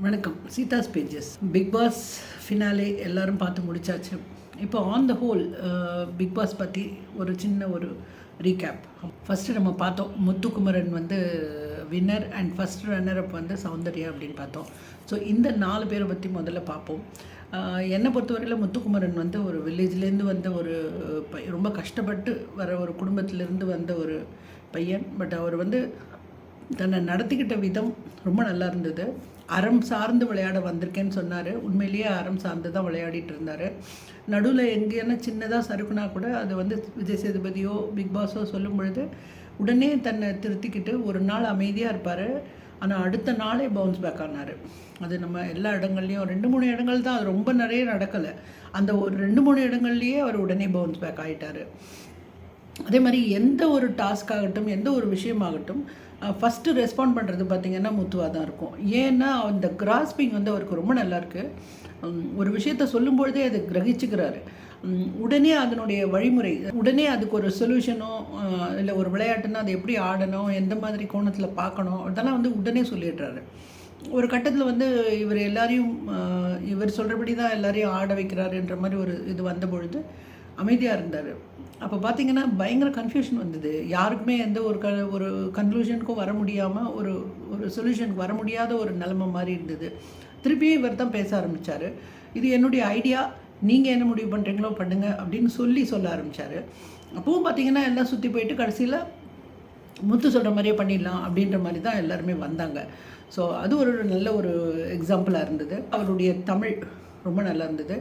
வணக்கம். Seethas pages. Big Boss finale எல்லாரும் பார்த்து முடிச்சாச்சு. இப்போ on the whole Big Boss பற்றி ஒரு சின்ன ஒரு ரீகேப் ஃபஸ்ட்டு நம்ம பார்த்தோம் முத்துக்குமரன் வந்து winner and first runner up வந்து சௌந்தர்யா அப்படின்னு பார்த்தோம். ஸோ இந்த நாலு பேரை பற்றி முதல்ல பார்ப்போம். என்னை பொறுத்தவரையில் முத்துக்குமரன் வந்து ஒரு வில்லேஜ்லேருந்து வந்த ஒரு பை- ரொம்ப கஷ்டப்பட்டு வர ஒரு குடும்பத்திலேருந்து வந்த ஒரு பையன். பட் அவர் வந்து தன்னை நடத்திக்கிட்ட விதம் ரொம்ப நல்லா இருந்தது. அறம் சார்ந்து விளையாட வந்திருக்கேன்னு சொன்னார். உண்மையிலேயே அறம் சார்ந்து தான் விளையாடிட்டு இருந்தார். நடுவில் எங்கேயான சின்னதாக சறுக்குனா கூட அது வந்து விஜய் சேதுபதியோ பிக் பாஸோ சொல்லும் பொழுது உடனே தன்னை திருத்திக்கிட்டு ஒரு நாள் அமைதியாக இருப்பார். ஆனால் அடுத்த நாளே பவுன்ஸ் பேக் ஆனார். அது நம்ம எல்லா இடங்கள்லையும் ரெண்டு மூணு இடங்கள் தான். அது ரொம்ப நிறைய நடக்கலை. அந்த ஒரு ரெண்டு மூணு இடங்கள்லையே அவர் உடனே பவுன்ஸ் பேக் ஆகிட்டார் அதே மாதிரி எந்த ஒரு டாஸ்க் ஆகட்டும் எந்த ஒரு விஷயமாகட்டும் ஃபஸ்ட்டு ரெஸ்பாண்ட் பண்ணுறது பார்த்திங்கன்னா முத்துவாக தான் இருக்கும். ஏன்னா அந்த கிராஸ்பிங் வந்து அவருக்கு ரொம்ப நல்லாயிருக்கு ஒரு விஷயத்த சொல்லும்பொழுதே அதை கிரகிச்சுக்கிறாரு. உடனே அதனுடைய வழிமுறை உடனே அதுக்கு ஒரு சொல்யூஷனோ இல்லை ஒரு விளையாட்டுன்னா அதை எப்படி ஆடணும் எந்த மாதிரி கோணத்தில் பார்க்கணும் அதெல்லாம் வந்து உடனே சொல்லிடுறாரு. ஒரு கட்டத்தில் வந்து இவர் எல்லாரையும் இவர் சொல்கிறபடி தான் எல்லாரையும் ஆட வைக்கிறாருன்ற மாதிரி ஒரு இது வந்த பொழுது அமைதியாக இருந்தார். அப்போ பார்த்தீங்கன்னா பயங்கர கன்ஃபியூஷன் வந்தது. யாருக்குமே எந்த ஒரு க ஒரு கன்க்ளூஷனுக்கும் வர முடியாமல் ஒரு ஒரு சொல்யூஷனுக்கு வர முடியாத ஒரு நிலைமை மாதிரி இருந்தது. திருப்பியும் இவர் தான் பேச ஆரம்பித்தார் இது என்னுடைய ஐடியா நீங்கள் என்ன முடிவு பண்ணுறீங்களோ பண்ணுங்கள் அப்படின்னு சொல்லி சொல்ல ஆரம்பித்தார் அப்பவும் பார்த்தீங்கன்னா எல்லாம் சுற்றி போயிட்டு கடைசியில் முத்து சொல்கிற மாதிரியே பண்ணிடலாம் அப்படின்ற மாதிரி தான் எல்லாருமே வந்தாங்க. ஸோ அது ஒரு நல்ல ஒரு எக்ஸாம்பிளாக இருந்தது. அவருடைய தமிழ் ரொம்ப நல்லா இருந்தது.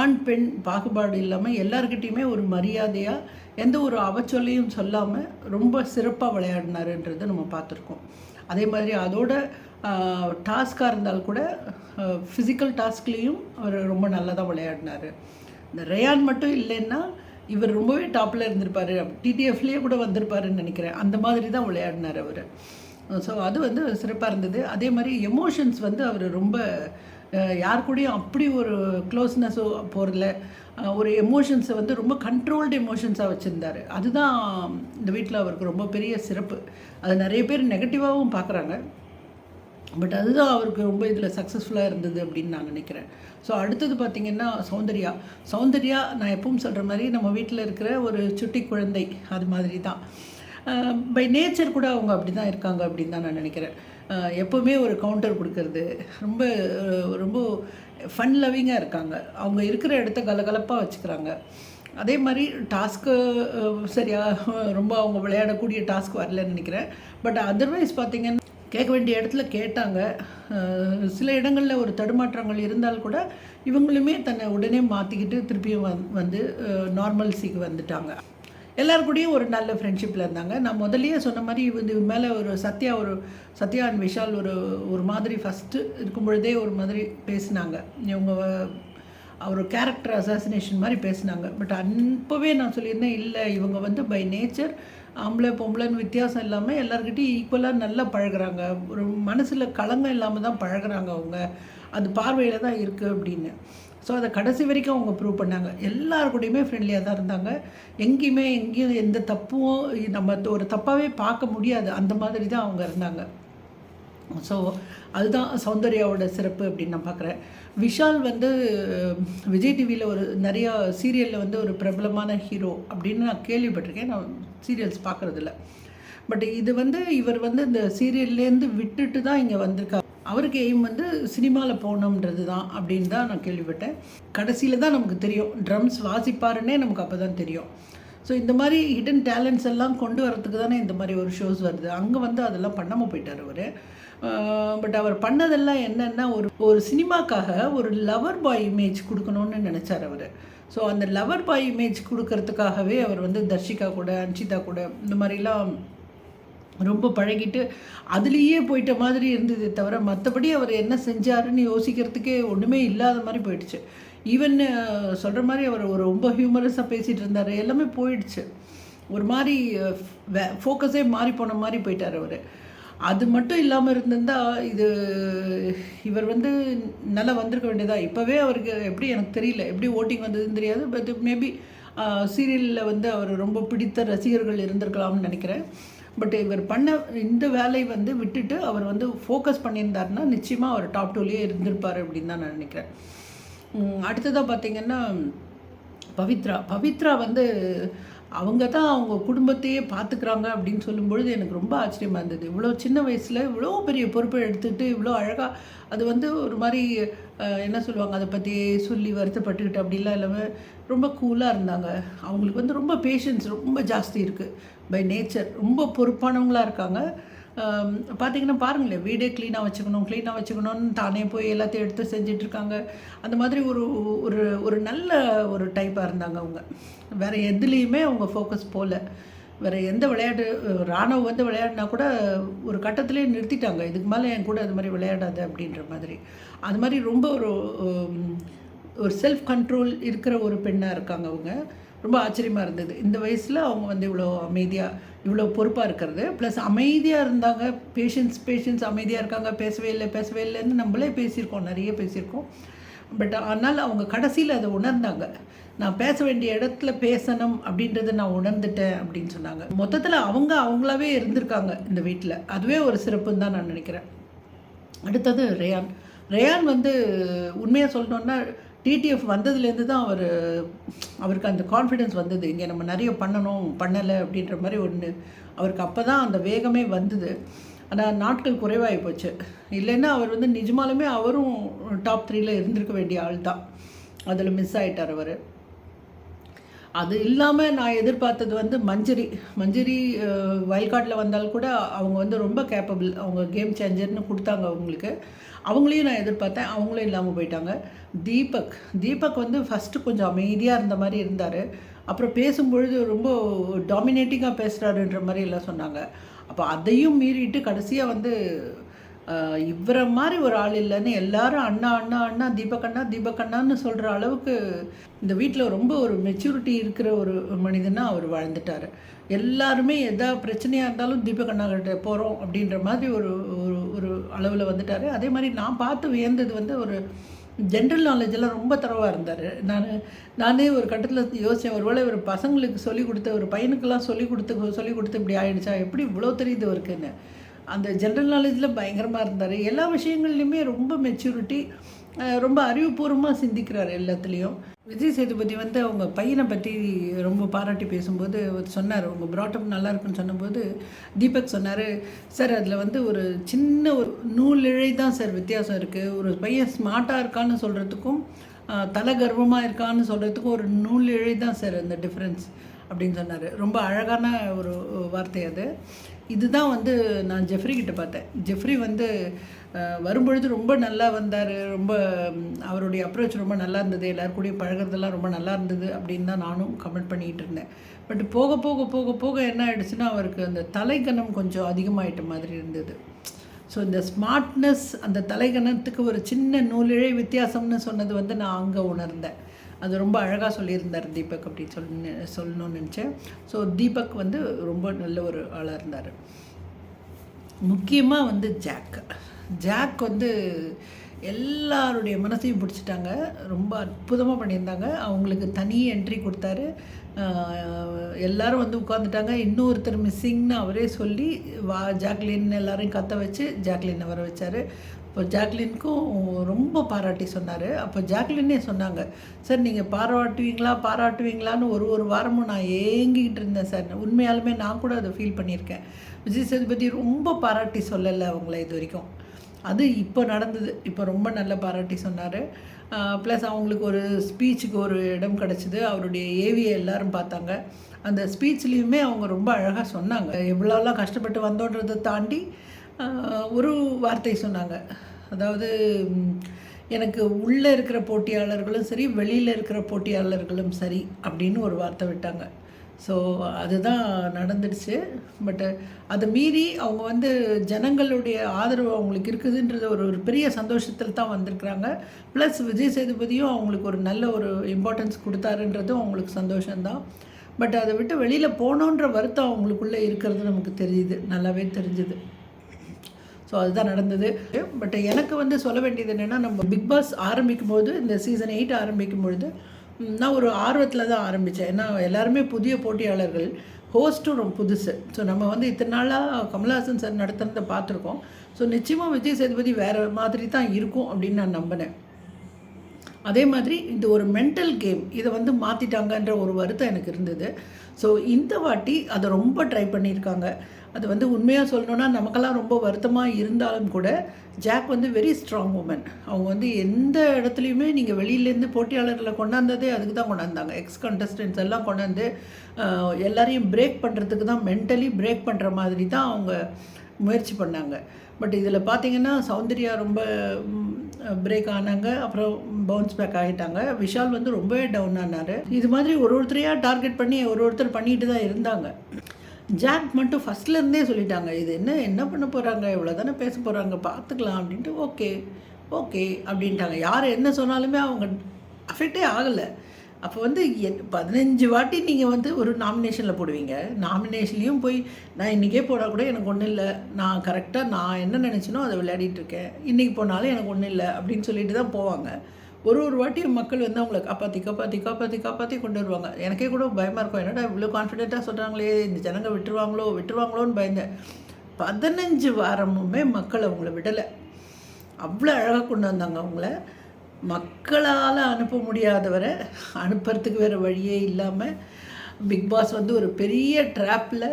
ஆண் பெண் பாகுபாடு இல்லாமல் எல்லாருக்கிட்டேயுமே ஒரு மரியாதையாக எந்த ஒரு அவச்சொல்லையும் சொல்லாமல் ரொம்ப சிறப்பாக விளையாடினாருன்றதை நம்ம பார்த்துருக்கோம். அதே மாதிரி அதோட டாஸ்காக இருந்தால் கூட ஃபிசிக்கல் டாஸ்க்லேயும் அவர் ரொம்ப நல்லா தான் விளையாடினார். இந்த ரேயான் மட்டும் இல்லைன்னா இவர் ரொம்பவே டாப்பில் இருந்திருப்பார். டிடிஎஃப்லேயே கூட வந்திருப்பாருன்னு நினைக்கிறேன். அந்த மாதிரி தான் விளையாடினார் அவர். ஸோ அது வந்து சிறப்பாக இருந்தது. அதே மாதிரி எமோஷன்ஸ் வந்து அவர் ரொம்ப யார் கூடயும் அப்படி ஒரு க்ளோஸ்னஸோ போகிறதில்ல ஒரு எமோஷன்ஸை வந்து ரொம்ப கண்ட்ரோல்டு எமோஷன்ஸாக வச்சுருந்தார். அதுதான் இந்த வீட்டில் அவருக்கு ரொம்ப பெரிய சிறப்பு. அது நிறைய பேர் நெகட்டிவாகவும் பார்க்குறாங்க. பட் அதுதான் அவருக்கு ரொம்ப இதில் சக்ஸஸ்ஃபுல்லாக இருந்தது அப்படின்னு நான் நினைக்கிறேன். ஸோ அடுத்தது பார்த்திங்கன்னா சௌந்தர்யா. சௌந்தர்யா நான் எப்பவும் சொல்கிற மாதிரி நம்ம வீட்டில் இருக்கிற ஒரு சுட்டி குழந்தை அது மாதிரி தான் பை நேச்சர் கூட அவங்க அப்படி தான் இருக்காங்க அப்படின்னு தான் நான் நினைக்கிறேன். எப்போவுமே ஒரு கவுண்டர் கொடுக்கறது. ரொம்ப ரொம்ப ஃபன் லவ்விங்காக இருக்காங்க. அவங்க இருக்கிற இடத்த கலகலப்பாக வச்சுக்கிறாங்க. அதே மாதிரி டாஸ்க்கு சரியா ரொம்ப அவங்க விளையாடக்கூடிய டாஸ்க் வரலன்னு நினைக்கிறேன். பட் அதர்வைஸ் பார்த்திங்கன்னா கேட்க வேண்டிய இடத்துல கேட்டாங்க. சில இடங்களில் ஒரு தடுமாற்றங்கள் இருந்தால் கூட இவங்களுமே தன்னை உடனே மாற்றிக்கிட்டு திருப்பியும் வந் வந்து நார்மல்சிக்கு வந்துட்டாங்க. எல்லார் கூடயும் ஒரு நல்ல ஃப்ரெண்ட்ஷிப்பில் இருந்தாங்க. நான் முதல்லயே சொன்ன மாதிரி இது மேலே ஒரு சத்யா ஒரு சத்யா அண்ட் விஷால் ஒரு ஒரு மாதிரி ஃபஸ்ட்டு இருக்கும் பொழுதே ஒரு மாதிரி பேசினாங்க. இவங்க அவர் கேரக்டர் அசாசினேஷன் மாதிரி பேசினாங்க. பட் அப்போவே நான் சொல்லியிருந்தேன் இல்லை இவங்க வந்து பை நேச்சர் ஆம்பளை பொம்பளைன்னு வித்தியாசம் இல்லாமல் எல்லாருக்கிட்டையும் ஈக்குவலாக நல்லா பழகுறாங்க. ஒரு மனசில் களங்கம் இல்லாமல் தான் பழகுறாங்க அவங்க. அது பார்வையில் தான் இருக்குது அப்படின்னு. ஸோ அதை கடைசி வரைக்கும் அவங்க ப்ரூவ் பண்ணாங்க. எல்லாருக்கூடையுமே ஃப்ரெண்ட்லியாக தான் இருந்தாங்க. எங்கேயுமே எங்கேயும் எந்த தப்பும் நம்ம ஒரு தப்பாகவே பார்க்க முடியாது. அந்த மாதிரி தான் அவங்க இருந்தாங்க. ஸோ அதுதான் சௌந்தர்யாவோட சிறப்பு அப்படின்னு நான் பார்க்குறேன். விஷால் வந்து விஜய் டிவியில் ஒரு நிறையா சீரியலில் வந்து ஒரு பிரபலமான ஹீரோ அப்படின்னு நான் கேள்விப்பட்டிருக்கேன். நான் சீரியல்ஸ் பார்க்குறதில்ல. பட் இது வந்து இவர் வந்து இந்த சீரியல்லேருந்து விட்டுட்டு தான் இங்கே வந்திருக்காரு. அவருக்கு எய்ம் வந்து சினிமாவில் போகணுன்றது தான் அப்படின்னு தான் நான் கேள்விப்பட்டேன். கடைசியில் தான் நமக்கு தெரியும். ட்ரம்ஸ் வாசிப்பாருன்னே நமக்கு அப்போ தான் தெரியும். ஸோ இந்த மாதிரி ஹிடன் டேலண்ட்ஸ் எல்லாம் கொண்டு வரதுக்கு தானே இந்த மாதிரி ஒரு ஷோஸ் வருது. அங்கே வந்து அதெல்லாம் பண்ணாமல் போயிட்டார் அவர். பட் அவர் பண்ணதெல்லாம் என்னென்னா ஒரு ஒரு சினிமாக்காக ஒரு லவர் பாய் இமேஜ் கொடுக்கணும்னு நினச்சார் அவர். ஸோ அந்த லவர் பாய் இமேஜ் கொடுக்கறதுக்காகவே அவர் வந்து தர்ஷிகா கூட அன்ஷிதா கூட இந்த மாதிரிலாம் ரொம்ப பழகிட்டு அதுலேயே போயிட்ட மாதிரி இருந்ததே தவிர மற்றபடி அவர் என்ன செஞ்சாருன்னு யோசிக்கிறதுக்கே ஒன்றுமே இல்லாத மாதிரி போயிடுச்சு. ஈவன் சொல்கிற மாதிரி அவர் ஒரு ரொம்ப ஹியூமரஸாக பேசிகிட்டு இருந்தார். எல்லாமே போயிடுச்சு. ஒரு மாதிரி ஃபோக்கஸே மாறி போன மாதிரி போயிட்டார் அவர். அது மட்டும் இல்லாமல் இருந்திருந்தால் இது இவர் வந்து நல்லா வந்திருக்க வேண்டியதா? இப்போவே அவருக்கு எப்படி எனக்கு தெரியல. எப்படி ஓட்டிங் வந்ததுன்னு தெரியாது. பட் மேபி சீரியலில் வந்து அவர் ரொம்ப பிடித்த ரசிகர்கள் இருந்திருக்கலாம்னு நினைக்கிறேன். பட் இவர் பண்ண இந்த வேலை வந்து விட்டுட்டு அவர் வந்து ஃபோக்கஸ் பண்ணியிருந்தாருன்னா நிச்சயமாக அவர் டாப் டூலேயே இருந்திருப்பார் அப்படின்னு தான் நான் நினைக்கிறேன். அடுத்ததாக பார்த்தீங்கன்னா பவித்ரா. பவித்ரா வந்து அவங்க தான் அவங்க குடும்பத்தையே பார்த்துக்கிறாங்க அப்படின்னு சொல்லும்பொழுது எனக்கு ரொம்ப ஆச்சரியமாக இருந்தது. இவ்வளோ சின்ன வயசில் இவ்வளோ பெரிய பொறுப்பை எடுத்துகிட்டு இவ்வளோ அழகாக அது வந்து ஒரு மாதிரி என்ன சொல்லுவாங்க அதை பற்றி சொல்லி வருத்தப்பட்டுக்கிட்டு அப்படிலாம் இல்லாமல் ரொம்ப கூலாக இருந்தாங்க. அவங்களுக்கு வந்து ரொம்ப பேஷன்ஸ் ரொம்ப ஜாஸ்தி இருக்குது பை நேச்சர் ரொம்ப பொறுப்பானவங்களாக இருக்காங்க. பார்த்தீங்கன்னா பாருங்களேன் வீடே க்ளீனாக வச்சுக்கணும் க்ளீனாக வச்சுக்கணும்னு தானே போய் எல்லாத்தையும் எடுத்து செஞ்சுட்டு இருக்காங்க. அந்த மாதிரி ஒரு ஒரு ஒரு நல்ல ஒரு டைப்பாக இருந்தாங்க அவங்க. வேறு எதுலேயுமே அவங்க ஃபோக்கஸ் போகல வேறு எந்த விளையாட்டு ராணுவம் வந்து விளையாடினா கூட ஒரு கட்டத்திலே நிறுத்திட்டாங்க. இதுக்கு மேலே என் கூட அது மாதிரி விளையாடாது அப்படின்ற மாதிரி. அது மாதிரி ரொம்ப ஒரு ஒரு செல்ஃப் கண்ட்ரோல் இருக்கிற ஒரு பெண்ணாக இருக்காங்க அவங்க. ரொம்ப ஆச்சரியமாக இருந்தது. இந்த வயசில் அவங்க வந்து இவ்வளோ அமைதியாக இவ்வளோ பொறுப்பாக இருக்கிறது. ப்ளஸ் அமைதியாக இருந்தாங்க. பேஷன்ஸ் பேஷன்ஸ் அமைதியாக இருக்காங்க. பேசவே இல்லை பேசவே இல்லைன்னு நம்மளே பேசியிருக்கோம். நிறைய பேசியிருக்கோம். பட் ஆனால் அவங்க கடைசியில் அதை உணர்ந்தாங்க. நான் பேச வேண்டிய இடத்துல பேசணும் அப்படின்றத நான் உணர்ந்துட்டேன் அப்படின்னு சொன்னாங்க. மொத்தத்தில் அவங்க அவங்களாவே இருந்திருக்காங்க இந்த வீட்டில் அதுவே ஒரு சிறப்புன்னு தான் நான் நினைக்கிறேன். அடுத்தது ரேயான். ரேயான் வந்து உண்மையாக சொல்லணுன்னா டிடிஎஃப் வந்ததுலேருந்து தான் அவர் அவருக்கு அந்த கான்ஃபிடென்ஸ் வந்தது. இங்கே நம்ம நிறைய பண்ணணும் பண்ணலை அப்படின்ற மாதிரி ஒன்று அவருக்கு அப்போ தான் அந்த வேகமே வந்தது. ஆனால் நாட்கள் குறைவாகி போச்சு. இல்லைன்னா அவர் வந்து நிஜமாலுமே அவரும் டாப் த்ரீல இருந்திருக்க வேண்டிய ஆள் தான். அதில் மிஸ் ஆகிட்டார் அவர். அது இல்லாமல் நான் எதிர்பார்த்தது வந்து மஞ்சரி மஞ்சரி வயல்காட்டில் வந்தால் கூட அவங்க வந்து ரொம்ப கேப்பபிள் அவங்க கேம் சேஞ்சர்னு கொடுத்தாங்க அவங்களுக்கு. அவங்களையும் நான் எதிர்பார்த்தேன். அவங்களும் இல்லாமல் போயிட்டாங்க. தீபக் தீபக் வந்து ஃபஸ்ட்டு கொஞ்சம் அமைதியாக இருந்த மாதிரி இருந்தார். அப்புறம் பேசும்பொழுது ரொம்ப டாமினேட்டிங்காக பேசுகிறாருன்ற மாதிரி எல்லாம் சொன்னாங்க. அப்போ அதையும் மீறிட்டு கடைசியாக வந்து இவரை மாதிரி ஒரு ஆள் இல்லைன்னு எல்லாரும் அண்ணா அண்ணா அண்ணா தீபக்கண்ணா தீபக்கண்ணான்னு சொல்கிற அளவுக்கு இந்த வீட்டில் ரொம்ப ஒரு மெச்சூரிட்டி இருக்கிற ஒரு மனிதனாக அவர் வாழ்ந்துட்டார். எல்லாருமே எதா பிரச்சனையாக இருந்தாலும் தீபக்கண்ணா கிட்ட போகிறோம் அப்படின்ற மாதிரி ஒரு ஒரு ஒரு அளவில் வந்துட்டார். அதே மாதிரி நான் பார்த்து வியந்தது வந்து ஒரு ஜென்ரல் நாலேஜெல்லாம் ரொம்ப தரவாக இருந்தார். நான் நானே ஒரு கட்டத்தில் யோசித்தேன் ஒருவேளை ஒரு பசங்களுக்கு சொல்லி கொடுத்த ஒரு பையனுக்கெல்லாம் சொல்லி கொடுத்து சொல்லிக் கொடுத்து இப்படி ஆயிடுச்சா? எப்படி இவ்வளோ தெரியுது இருக்குன்னு அந்த ஜென்ரல் நாலேஜில் பயங்கரமாக இருந்தார். எல்லா விஷயங்கள்லையுமே ரொம்ப மெச்சூரிட்டி ரொம்ப அறிவுபூர்வமாக சிந்திக்கிறார் எல்லாத்துலேயும். விஜய் சேதுபதி வந்து அவங்க பையனை பற்றி ரொம்ப பாராட்டி பேசும்போது அவர் சொன்னார். அவங்க ப்ராட்டப் நல்லா இருக்குன்னு சொன்னபோது தீபக் சொன்னார் சார் அதில் வந்து ஒரு சின்ன ஒரு நூல் இழை தான் சார் வித்தியாசம் இருக்குது ஒரு பையன் ஸ்மார்ட்டாக இருக்கான்னு சொல்கிறதுக்கும் தலை கர்வமாக இருக்கான்னு சொல்கிறதுக்கும் ஒரு நூல் இழை தான் சார் அந்த டிஃப்ரென்ஸ் அப்படின்னு சொன்னார். ரொம்ப அழகான ஒரு வார்த்தை அது. இதுதான் வந்து நான் ஜெஃப்ரி கிட்ட பார்த்தேன். ஜெஃப்ரி வந்து வரும்பொழுது ரொம்ப நல்லா வந்தார். ரொம்ப அவருடைய அப்ரோச் ரொம்ப நல்லா இருந்தது. எல்லார் கூடயும் பழகுறதெல்லாம் ரொம்ப நல்லா இருந்தது அப்படின்னு தான் நானும் கமெண்ட் பண்ணிகிட்டு இருந்தேன். பட் போக போக போக போக என்ன ஆயிடுச்சுன்னா அவருக்கு அந்த தலைக்கணம் கொஞ்சம் அதிகமாயிட்ட மாதிரி இருந்தது. ஸோ இந்த ஸ்மார்ட்னஸ் அந்த தலைகணத்துக்கு ஒரு சின்ன நூலிழை வித்தியாசம்னு சொன்னது வந்து நான் அங்கே உணர்ந்தேன். அது ரொம்ப அழகாக சொல்லியிருந்தார் தீபக் அப்படின்னு சொல்லி சொல்லணும்னு நினச்சேன். ஸோ தீபக் வந்து ரொம்ப நல்ல ஒரு ஆளாக இருந்தார். முக்கியமாக வந்து ஜாக். ஜாக் வந்து எல்லாருடைய மனசையும் பிடிச்சிட்டாங்க. ரொம்ப அற்புதமாக பண்ணியிருந்தாங்க. அவங்களுக்கு தனி என்ட்ரி கொடுத்தாரு. எல்லாரும் வந்து உட்காந்துட்டாங்க இன்னொருத்தர் மிஸ்ஸிங்னு அவரே சொல்லி வா ஜாக்லின் எல்லாரையும் கத்த வச்சு ஜாக்லினை வர வச்சார். இப்போ ஜாக்லினுக்கும் ரொம்ப பாராட்டி சொன்னார். அப்போ ஜாக்லினே சொன்னாங்க சார் நீங்கள் பாராட்டுவீங்களா பாராட்டுவீங்களான்னு ஒரு ஒரு வாரமும் நான் ஏங்கிக்கிட்டு இருந்தேன் சார். உண்மையாலுமே நான் கூட அதை ஃபீல் பண்ணியிருக்கேன். விஜய் சேதுபதி ரொம்ப பாராட்டி சொல்லலை அவங்கள இது வரைக்கும். அது இப்போ நடந்தது. இப்போ ரொம்ப நல்ல பாராட்டி சொன்னார். ப்ளஸ் அவங்களுக்கு ஒரு ஸ்பீச்சுக்கு ஒரு இடம் கிடச்சிது. அவருடைய ஏவியை எல்லாரும் பார்த்தாங்க. அந்த ஸ்பீச்லேயுமே அவங்க ரொம்ப அழகாக சொன்னாங்க. எவ்வளோலாம் கஷ்டப்பட்டு வந்தோன்றதை தாண்டி ஒரு வார்த்தை சொன்னாங்க. அதாவது எனக்கு உள்ளே இருக்கிற போட்டியாளர்களும் சரி வெளியில் இருக்கிற போட்டியாளர்களும் சரி அப்படின்னு ஒரு வார்த்தை விட்டாங்க. ஸோ அதுதான் நடந்துடுச்சு. பட்டு அதை மீறி அவங்க வந்து ஜனங்களுடைய ஆதரவு அவங்களுக்கு இருக்குதுன்றது ஒரு ஒரு பெரிய சந்தோஷத்தில் தான் வந்திருக்கிறாங்க. ப்ளஸ் விஜய் சேதுபதியும் அவங்களுக்கு ஒரு நல்ல ஒரு இம்பார்ட்டன்ஸ் கொடுத்தாருன்றதும் அவங்களுக்கு சந்தோஷம்தான். பட் அதை விட்டு வெளியில் போகணுன்ற வருத்தம் அவங்களுக்குள்ளே இருக்கிறது நமக்கு தெரியுது. நல்லாவே தெரிஞ்சுது. ஸோ அதுதான் நடந்தது. பட் எனக்கு வந்து சொல்ல வேண்டியது என்னென்னா நம்ம பிக் பாஸ் ஆரம்பிக்கும் போது இந்த சீசன் எயிட் ஆரம்பிக்கும் பொழுது நான் ஒரு ஆர்வத்தில் தான் ஆரம்பித்தேன் ஏன்னா எல்லாருமே புதிய போட்டியாளர்கள் ஹோஸ்ட்டும் ரொம்ப புதுசு. ஸோ நம்ம வந்து இத்தனை நாளாக கமல்ஹாசன் சார் நடத்துனதை பார்த்துருக்கோம். ஸோ நிச்சயமாக விஜய் சேதுபதி வேறு மாதிரி தான் இருக்கும் அப்படின்னு நான் நம்பினேன். அதே மாதிரி இந்த ஒரு மென்டல் கேம் இதை வந்து மாற்றிட்டாங்கன்ற ஒரு வருத்தம் எனக்கு இருந்தது. ஸோ இந்த வாட்டி அதை ரொம்ப ட்ரை பண்ணியிருக்காங்க. அது வந்து உண்மையாக சொல்லணுன்னா நமக்கெல்லாம் ரொம்ப வருத்தமாக இருந்தாலும் கூட ஜாக் வந்து வெரி ஸ்ட்ராங் உமன் அவங்க வந்து எந்த இடத்துலையுமே நீங்கள் வெளியிலேருந்து போட்டியாளர்களை கொண்டாந்ததே அதுக்கு தான் கொண்டாந்தாங்க. எக்ஸ் கண்டஸ்டன்ஸ் எல்லாம் கொண்டாந்து எல்லாரையும் பிரேக் பண்ணுறதுக்கு தான் மென்டலி பிரேக் பண்ணுற மாதிரி தான் அவங்க முயற்சி பண்ணாங்க. பட் இதில் பார்த்தீங்கன்னா சௌந்தர்யா ரொம்ப பிரேக் ஆனாங்க. அப்புறம் பவுன்ஸ் பேக் ஆகிட்டாங்க. விஷால் வந்து ரொம்பவே டவுன் ஆனார். இது மாதிரி ஒரு ஒருத்தரையாக டார்கெட் பண்ணி ஒரு ஒருத்தர் பண்ணிட்டு தான் இருந்தாங்க. ஜாக் மட்டும் ஃபஸ்ட்லேருந்தே சொல்லிட்டாங்க இது என்ன என்ன பண்ண போகிறாங்க இவ்வளோ தானே பேச போகிறாங்க பார்த்துக்கலாம் அப்படின்ட்டு ஓகே ஓகே அப்படின்ட்டாங்க. யார் என்ன சொன்னாலுமே அவங்க அஃபெக்டே ஆகலை. அப்போ வந்து என்- பதினஞ்சு வாட்டி நீங்கள் வந்து ஒரு நாமினேஷனில் போடுவீங்க. நாமினேஷன்லேயும் போய் நான் இன்றைக்கே போனால் கூட எனக்கு ஒன்றும் இல்லை. நான் கரெக்டாக நான் என்ன நினச்சினோ அதை விளையாடிட்டு இருக்கேன். இன்றைக்கி போனாலும் எனக்கு ஒன்றும் இல்லை அப்படின்னு சொல்லிட்டு தான் போவாங்க. ஒரு ஒரு வாட்டியும் மக்கள் வந்து அவங்கள காப்பாற்றி காப்பாற்றி காப்பாற்றி காப்பாற்றி கொண்டு வருவாங்க. எனக்கே கூட பயமாக இருக்கும். என்னடா இவ்வளோ கான்ஃபிடென்ட்டாக சொல்கிறாங்களே இந்த ஜனங்க விட்டுருவாங்களோ விட்டுருவாங்களோன்னு பயந்தேன். பதினஞ்சு வாரமுமே மக்கள் அவங்கள விடலை. அவ்வளோ அழகாக கொண்டு வந்தாங்க அவங்கள. மக்களால் அனுப்ப முடியாதவரை அனுப்புறதுக்கு வேறு வழியே இல்லாமல் பிக் பாஸ் வந்து ஒரு பெரிய ட்ராப்பில்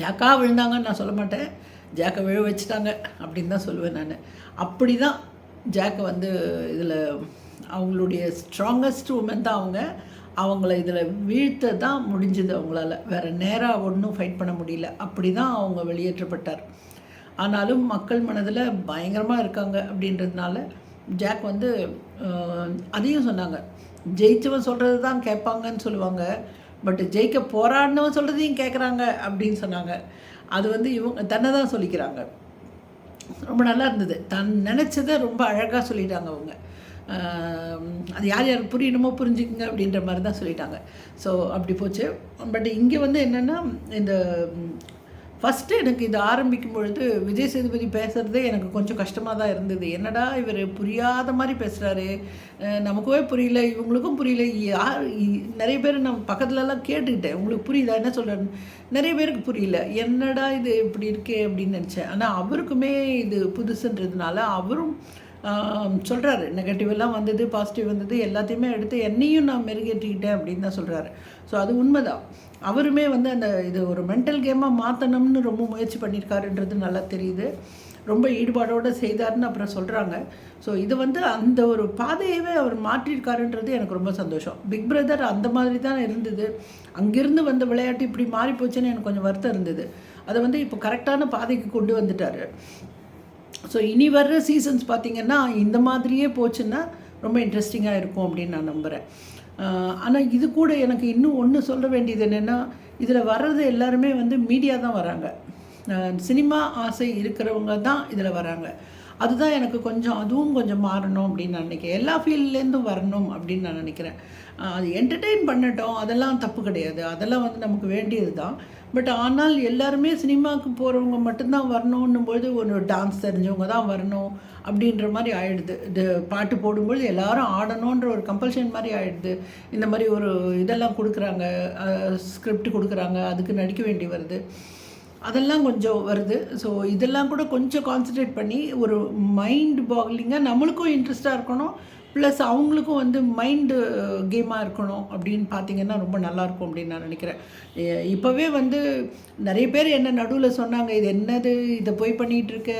ஜாக்கா விழுந்தாங்கன்னு நான் சொல்ல மாட்டேன். ஜாக்கை விழ வச்சுட்டாங்க அப்படின்னு தான் சொல்லுவேன் நான். அப்படி தான் ஜாக்கை வந்து இதில் அவங்களுடைய ஸ்ட்ராங்கஸ்ட் உமன் தான் அவங்க. அவங்கள இதில் வீழ்த்த தான் முடிஞ்சது அவங்களால. வேறு நேராக ஒன்றும் ஃபைட் பண்ண முடியல. அப்படி தான் அவங்க வெளியேற்றப்பட்டார். ஆனாலும் மக்கள் மனதில் பயங்கரமாக இருக்காங்க அப்படின்றதுனால ஜாக் வந்து அதையும் சொன்னாங்க. ஜெயிச்சவன் சொல்கிறது தான் கேட்பாங்கன்னு சொல்லுவாங்க. பட் ஜெயிக்க போராடினவன் சொல்கிறதையும் கேட்குறாங்க அப்படின்னு சொன்னாங்க. அது வந்து இவங்க தன்னை தான் சொல்லிக்கிறாங்க. ரொம்ப நல்லா இருந்தது. தான் நினச்சதை ரொம்ப அழகாக சொல்லிட்டாங்க அவங்க. அது யார் யார் புரியணுமோ புரிஞ்சுக்குங்க அப்படின்ற மாதிரி தான் சொல்லிட்டாங்க. ஸோ அப்படி போச்சு. பட் இங்கே வந்து என்னென்னா இந்த ஃபஸ்ட்டு எனக்கு இது ஆரம்பிக்கும் பொழுது விஜய் சேதுபதி பேசுகிறதே எனக்கு கொஞ்சம் கஷ்டமாக தான் இருந்தது. என்னடா இவர் புரியாத மாதிரி பேசுகிறாரு நமக்குவே புரியல இவங்களுக்கும் புரியல. யார் நிறைய பேர் நான் பக்கத்துலலாம் கேட்டுக்கிட்டேன். உங்களுக்கு புரியுதா? என்ன சொல்கிறேன் நிறைய பேருக்கு புரியல. என்னடா இது இப்படி இருக்கே அப்படின்னு நினச்சேன். ஆனால் அவருக்குமே இது புதுசுன்றதுனால அவரும் சொல்கிறாரு நெகட்டிவ் எல்லாம் வந்தது பாசிட்டிவ் வந்தது எல்லாத்தையுமே எடுத்து என்னையும் நான் மெருகேற்றிக்கிட்டேன் அப்படின்னு தான் சொல்கிறாரு ஸோ அது உண்மைதான். அவருமே வந்து அந்த இது ஒரு மென்டல் கேமாக மாற்றணும்னு ரொம்ப முயற்சி பண்ணியிருக்காருன்றது நல்லா தெரியுது. ரொம்ப ஈடுபாடோடு செய்தாருன்னு அப்புறம் சொல்கிறாங்க ஸோ இது வந்து அந்த ஒரு பாதையவே அவர் மாற்றியிருக்காருன்றது எனக்கு ரொம்ப சந்தோஷம். பிக் பிரதர் அந்த மாதிரி தான் இருந்தது. அங்கிருந்து வந்த விளையாட்டு இப்படி மாறி போச்சுன்னு எனக்கு கொஞ்சம் வருத்தம் இருந்தது. அதை வந்து இப்போ கரெக்டான பாதைக்கு கொண்டு வந்துட்டார். ஸோ இனி வர்ற சீசன்ஸ் பார்த்திங்கன்னா இந்த மாதிரியே போச்சுன்னா ரொம்ப இன்ட்ரெஸ்டிங்காக இருக்கும் அப்படின்னு நான் நம்புகிறேன் ஆனால் இது கூட எனக்கு இன்னும் ஒன்று சொல்ல வேண்டியது என்னென்னா இதில் வர்றது எல்லாருமே வந்து மீடியா தான் வராங்க. சினிமா ஆசை இருக்கிறவங்க தான் இதில் வராங்க. அதுதான் எனக்கு கொஞ்சம் அதுவும் கொஞ்சம் மாறணும் அப்படின்னு நான் நினைக்கிறேன். எல்லா ஃபீல்ட்லேருந்தும் வரணும் அப்படின்னு நான் நினைக்கிறேன். அது என்டர்டெயின் பண்ணட்டும். அதெல்லாம் தப்பு கிடையாது. அதெல்லாம் வந்து நமக்கு வேண்டியது தான் பட் ஆனால் எல்லாருமே சினிமாவுக்கு போகிறவங்க மட்டும்தான் வரணும்னும் பொழுது ஒரு டான்ஸ் தெரிஞ்சவங்க தான் வரணும் அப்படின்ற மாதிரி ஆயிடுது. இது பாட்டு போடும்பொழுது எல்லாரும் ஆடணுன்ற ஒரு கம்பல்ஷன் மாதிரி ஆயிடுது. இந்த மாதிரி ஒரு இதெல்லாம் கொடுக்குறாங்க. ஸ்கிரிப்ட் கொடுக்குறாங்க. அதுக்கு நடிக்க வேண்டி வருது. அதெல்லாம் கொஞ்சம் வருது. ஸோ இதெல்லாம் கூட கொஞ்சம் கான்சன்ட்ரேட் பண்ணி ஒரு மைண்ட் பாக்லிங்காக நம்மளுக்கும் இன்ட்ரெஸ்ட்டாக இருக்கணும். ப்ளஸ் அவங்களுக்கும் வந்து மைண்டு கேமாக இருக்கணும் அப்படின்னு பார்த்தீங்கன்னா ரொம்ப நல்லாயிருக்கும் அப்படின்னு நான் நினைக்கிறேன். இப்போவே வந்து நிறைய பேர் என்ன நடுவில் சொன்னாங்க இது என்னது? இதை போய் பண்ணிகிட்ருக்க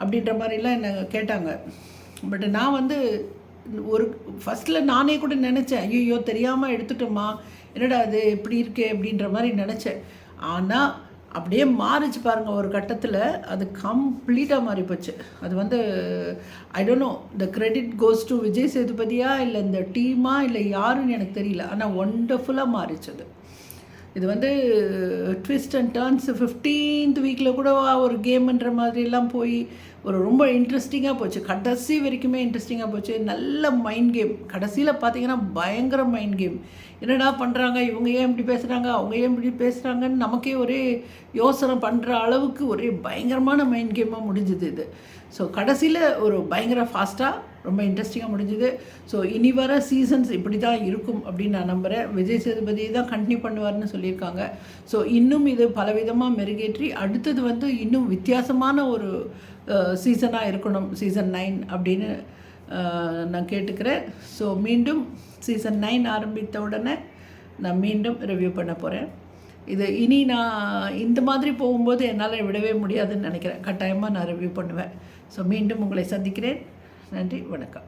அப்படின்ற மாதிரிலாம் என்ன கேட்டாங்க. பட் நான் வந்து ஒரு ஃபஸ்ட்டில் நானே கூட நினச்சேன் ஐயோ தெரியாமல் எடுத்துட்டோமா? என்னடா அது இப்படி இருக்கே? அப்படின்ற மாதிரி நினச்சேன். ஆனால் அப்படியே மாறிச்சு பாருங்கள் ஒரு கட்டத்தில் அது கம்ப்ளீட்டாக மாறி போச்சு அது வந்து I don't know the credit goes to Vijay சேதுபதியா இல்லை இந்த டீமா இல்லை யாருன்னு எனக்கு தெரியல. ஆனால் ஒண்டர்ஃபுல்லாக மாறிச்சு அது. இது வந்து ட்விஸ்ட் அண்ட் டர்ன்ஸ் ஃபிஃப்டீன்த் வீக்கில் கூட ஒரு கேம்ன்ற மாதிரிலாம் போய் ஒரு ரொம்ப இன்ட்ரெஸ்டிங்காக போச்சு. கடைசி வரைக்குமே இன்ட்ரெஸ்டிங்காக போச்சு. நல்ல மைண்ட் கேம் கடைசியில் பார்த்தீங்கன்னா பயங்கர மைண்ட் கேம் என்னடா பண்ணுறாங்க இவங்க ஏன் இப்படி பேசுகிறாங்க அவங்க ஏன் இப்படி பேசுகிறாங்கன்னு நமக்கே ஒரே யோசனை பண்ணுற அளவுக்கு ஒரே பயங்கரமான மைண்ட் கேமாக முடிஞ்சுது இது. ஸோ கடைசியில் ஒரு பயங்கர ஃபாஸ்ட்டாக ரொம்ப இன்ட்ரெஸ்டிங்காக முடிஞ்சுது. ஸோ இனி வர சீசன்ஸ் இப்படி தான் இருக்கும் அப்படின்னு நான் நம்புகிறேன் விஜய் சேதுபதி தான் கண்டினியூ பண்ணுவார்னு சொல்லியிருக்காங்க. ஸோ இன்னும் இது பலவிதமாக மெருகேற்றி அடுத்தது வந்து இன்னும் வித்தியாசமான ஒரு சீசனாக இருக்கணும். சீசன் நைன் அப்படின்னு நான் கேட்டுக்கிறேன். ஸோ மீண்டும் சீசன் நைன் ஆரம்பித்த உடனே நான் மீண்டும் ரிவ்யூ பண்ண போகிறேன் இது இனி நான் இந்த மாதிரி போகும்போது என்னால் விடவே முடியாதுன்னு நினைக்கிறேன். கட்டாயமாக நான் ரிவ்யூ பண்ணுவேன். ஸோ மீண்டும் உங்களை சந்திக்கிறேன். நன்றி வணக்கம்.